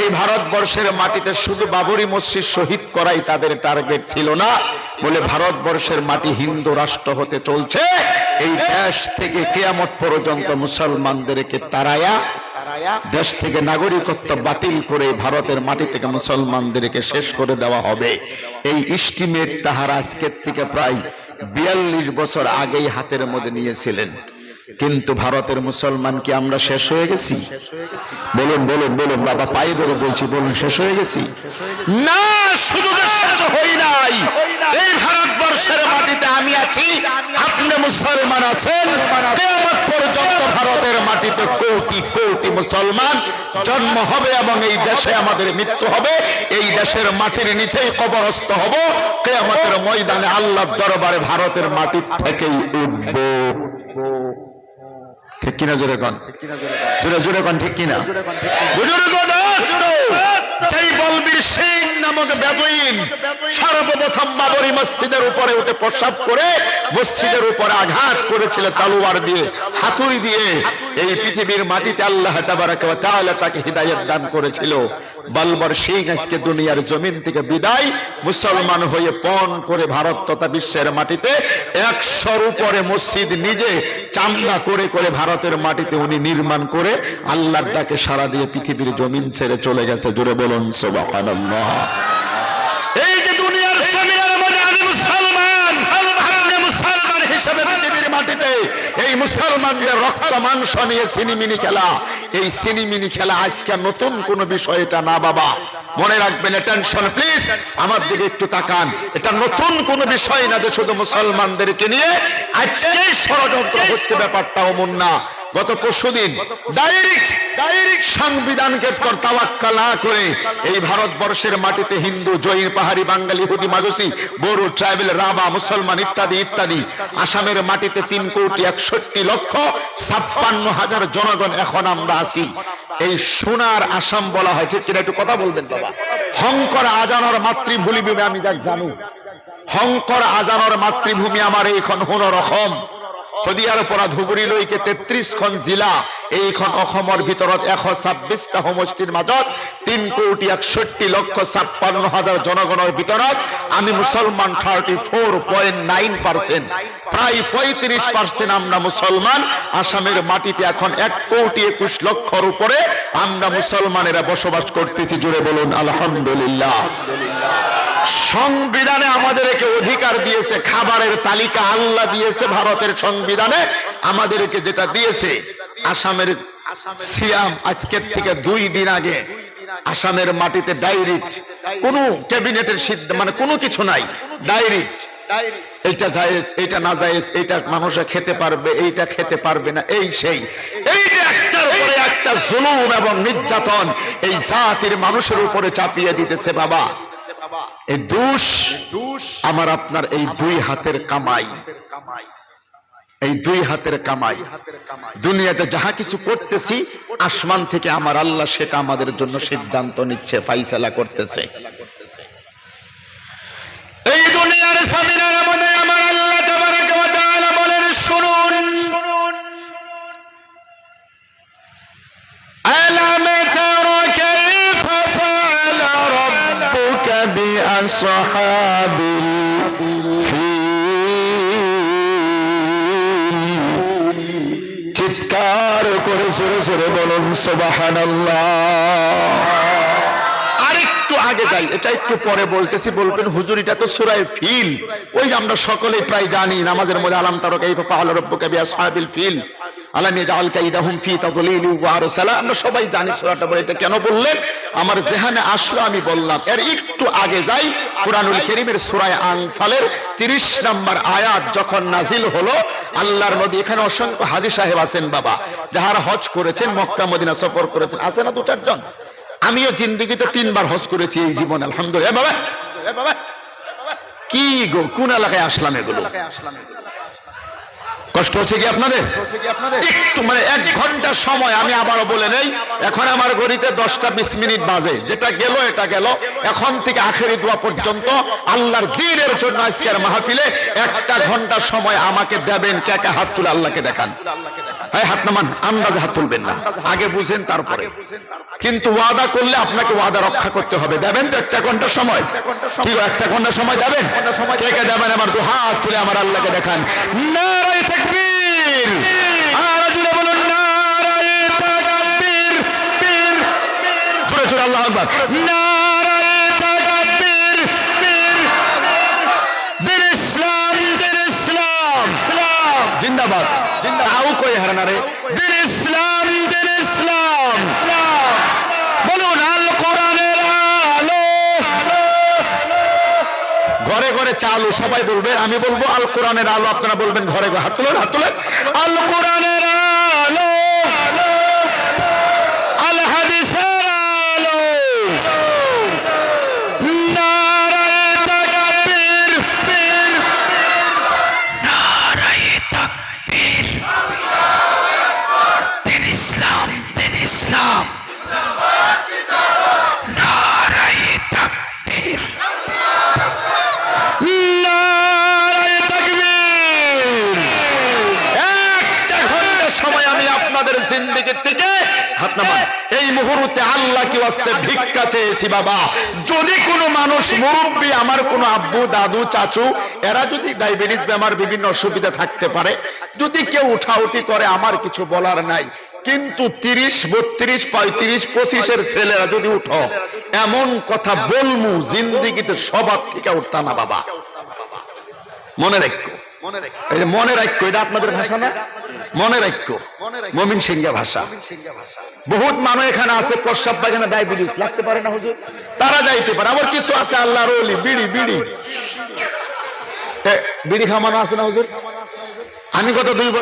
এই ভারতবর্ষের মাটিতে শুধু বাবরি মসজিদ শহীদ করাই তাদের টার্গেট ছিল না। বলে ভারতবর্ষের মাটি হিন্দু রাষ্ট্র হতে চলছে। এই দেশ থেকে কেয়ামত পর্যন্ত মুসলমানদেরকে তারায়া, দেশ থেকে নাগরিকত্ব বাতিল করে ভারতের মাটি থেকে মুসলমানদেরকে শেষ করে দেওয়া হবে। এই ইস্টিমেট তাহার আজকের থেকে প্রায় বিয়াল্লিশ বছর আগেই হাতের মধ্যে নিয়েছিলেন। কিন্তু ভারতের মুসলমান কি আমরা শেষ হয়ে গেছি? বলুন বলুন বলুন, বাবা পায়ে ধরে বলছি, বলুন, শেষ হয়ে গেছি? না, শুধু শেষ হই নাই। এই ভারতবর্ষের মাটিতে আমি আছি। আপনি মুসলমান আছেন। কেয়ামত পর্যন্ত ভারতের মাটিতে কোটি কোটি মুসলমান জন্ম হবে এবং এই দেশে আমাদের মৃত্যু হবে। এই দেশের মাটির নিচেই কবরস্থ হব। কেয়ামতের ময়দানে আল্লাহর দরবারে ভারতের মাটি থেকেই উঠবো। ঠিক কিনা জোরে কন? জোরে জোরে কন ঠিক কিনা? বুজুর্গ যেই বলবীর সিং নামক বেদুইন সর্বপ্রথম বাবরি মসজিদের উপরে উঠে প্রসাব করে মসজিদের উপরে আঘাত করেছিল তালুয়ার দিয়ে হাতুড়ি দিয়ে। এই পৃথিবীর মাটিতে আল্লাহ তাকে হিদায়াত দান করেছিল। বলবর সিং আজকে দুনিয়ার জমিন থেকে বিদায়, মুসলমান হয়ে পণ করে ভারত তথা বিশ্বের মাটিতে একশোর উপরে মসজিদ নিজে চান্দা করে করে ভারতের মাটিতে উনি নির্মাণ করে আল্লাহর ডাকে সারা দিয়ে পৃথিবীর জমিন ছেড়ে চলে গেছে। জোরে বলুন, সুবহানাল্লাহ। হিসেবে পৃথিবীর মাটিতে এই মুসলমানদের রক্ত, মাংস নিয়ে সিনিমিনি খেলা। এই সিনিমিনি খেলা আজকে নতুন কোনো বিষয় এটা না বাবা। মনে রাখবেন টেনশন প্লিজ আমার দিকে একটু তাকান। এটা নতুন কোনো বিষয় না যে শুধু মুসলমানদেরকে নিয়ে আজকেই ষড়যন্ত্র হচ্ছে, ব্যাপারটা অমন না। গত ডাইরেক্ট ডাইরেক্ট সংবিধানকে তাওয়াক্কা না করে এই ভারতবর্ষের মাটিতে হিন্দু, জৈন, পাহাড়ি, বাঙালি, হুদি মাগুসি বড়ো ট্রাইবেল রাবা, মুসলমান ইত্যাদি ইত্যাদি। আসামের মাটিতে তিন কোটি একষট্টি লক্ষ ছাপ্পান্ন হাজার জনগণ এখন আমরা আছি। এই সোনার আসাম বলা হয়, ঠিক কিনা একটু কথা বলবেন, বাবা? হংকর আজানোর মাতৃভূমি আমি যাক জানো। হংকর আজানোর মাতৃভূমি আমার এইখন হুনর অসম। শদিয়াৰ পৰা ধুবুৰীলৈকে তেত্ৰিশখন জিলা এইখন অসমৰ ভিতৰত এশ ছাব্বিছটা সমষ্টিৰ মাজত, তিন কোটি একষষ্ঠি লক্ষ ছাপ্পান্ন হাজাৰ জনগণৰ ভিতৰত আমি মুছলমান thirty four point nine percent প্রায় পঁয়ত্রিশ পার্সেন্ট আমরা মুসলমান, আসামের মাটিতে এখন এক কোটি একুশ লক্ষর উপরে আমরা মুসলমানেরা বসবাস করতেছি জুড়ে বলুন, আলহামদুলিল্লাহ। সংবিধানে আমাদেরকে অধিকার দিয়েছে, খাবারের তালিকা আল্লাহ দিয়েছে ভারতের সংবিধানে। আমাদেরকে যেটা দিয়েছে, আসামের সিয়াম আজকের থেকে দুই দিন আগে, আসামের মাটিতে ডাইরেক্ট কোনো ক্যাবিনেটের সিদ্ধ মানে কোনো কিছু নাই ডাইরেক্ট এইটা জায়েজ, এইটা না জায়েজ, এইটা মানুষে খেতে পারবে, এইটা খেতে পারবে না, এই সেই। এই যে একটার উপরে একটা জুলুম এবং নির্যাতন, এই জাতির মানুষের উপরে চাপিয়ে দিতেছে বাবা। এই দোষ আমার আপনার এই দুই হাতের কামাই। এই দুই হাতের কামাই। দুনিয়াতে যাহা কিছু করতেছি আসমান থেকে আমার আল্লাহ সেটা আমাদের জন্য সিদ্ধান্ত নিচ্ছে ফাইসালা করতেছে। بأصحاب الفيل চিৎকার করে সরে সরে বলুন সুবহানাল্লাহ আরেকটু আগে যাই এটা একটু পরে বলতেছি বলবেন হুজুর এটা তো সুরায় ফিল ওই যে আমরা সকলেই প্রায় জানি নামাজের মধ্যে আলাম তারকা এই পাপা আল্লাহ রব্বুকা বিআসহাবিল ফিল আমরা আসলো আমি বললাম। এর একটু আগে যাই কুরআনুল কারীমের সূরা আনফালের 30 নম্বর আয়াত যখন নাজিল হলো, আল্লাহর এখানে অসংখ্য হাদি সাহেব আছেন বাবা, যাহারা হজ করেছেন, মক্কা, মদিনা সফর করেছেন। আছে না দু চারজন আমিও জিন্দিগিতে তিনবার হজ করেছি এই জীবন, আলহামদুলিল্লাহ। কি গো, কোন এলাকায় আসলাম এগুলো? কষ্ট হচ্ছে কি আপনাদের? একটু মানে এক ঘণ্টা সময় আমি আবারও বলে নেই। এখন আমার ঘড়িতে দশটা বিশ মিনিট বাজে। যেটা গেল এটা গেল। এখন থেকে আখেরি দোয়া পর্যন্ত আল্লাহর দিনের জন্য আজকের মাহফিলে একটা ঘণ্টা সময় আমাকে দেবেন। কে কে হাত তুলে আল্লাহকে দেখান? এই হাত নামান আন্দাজে হাত তুলবেন না। আগে বুঝেন তারপরে। কিন্তু ওয়াদা করলে আপনাকে ওয়াদা রক্ষা করতে হবে। দেবেন তো একটা ঘণ্টার সময়। কি একটা ঘণ্টার সময় দেবেন? কে কে দেবেন? আমার দু হাত তুলে আমার আল্লাহকে দেখান। নারায়ে আর জুড়ে বলুন জোরে আকবার। নারায়ে তাও কই হারানা রে? দিন ইসলাম দিন ইসলাম। বলুন, আল কোরআনের আলো। ঘরে ঘরে চালু, সবাই বলবে, আমি বলব আল কোরআনের আলো, আপনারা বলবেন ঘরে ঘরে হাত তুলেন হাত তুলেন। আল কোরআনের আলো। জিন্দেগির হাত নামান। এই মুহূর্তে আল্লাহ কি ওয়াস্তে ভিক্ষা চেয়েছি, বাবা। যদি কোনো মানুষ মুরব্বী, আমার কোনো আব্বু, দাদু, চাচু, এরা যদি ডায়াবেটিস, বেমার, বিভিন্ন অসুবিধা থাকতে পারে, যদি কেউ উঠাউটি করে, আমার কিছু বলার নাই। কিন্তু তিরিশ, বত্রিশ, পঁয়ত্রিশ, পঁচিশের ছেলেরা যদি উঠো, এমন কথা বলমু, জিন্দিগিতে সবার থেকে উঠতা বাবা। মনে রাখো। মনে এটা আপনাদের ভাষা না? মনে মমিন সিংহা ভাষা। বহুত মানুষ এখানে আছে প্রস্রাব পায়খানা ডায়াবেটিস লাগতে পারে না হুজুর। তারা যাইতে পারে আবার কিছু আছে আল্লাহর ওলি বিড়ি বিড়ি। বিড়ি খামানো আছে না হুজুর? আমি গত দুই বছর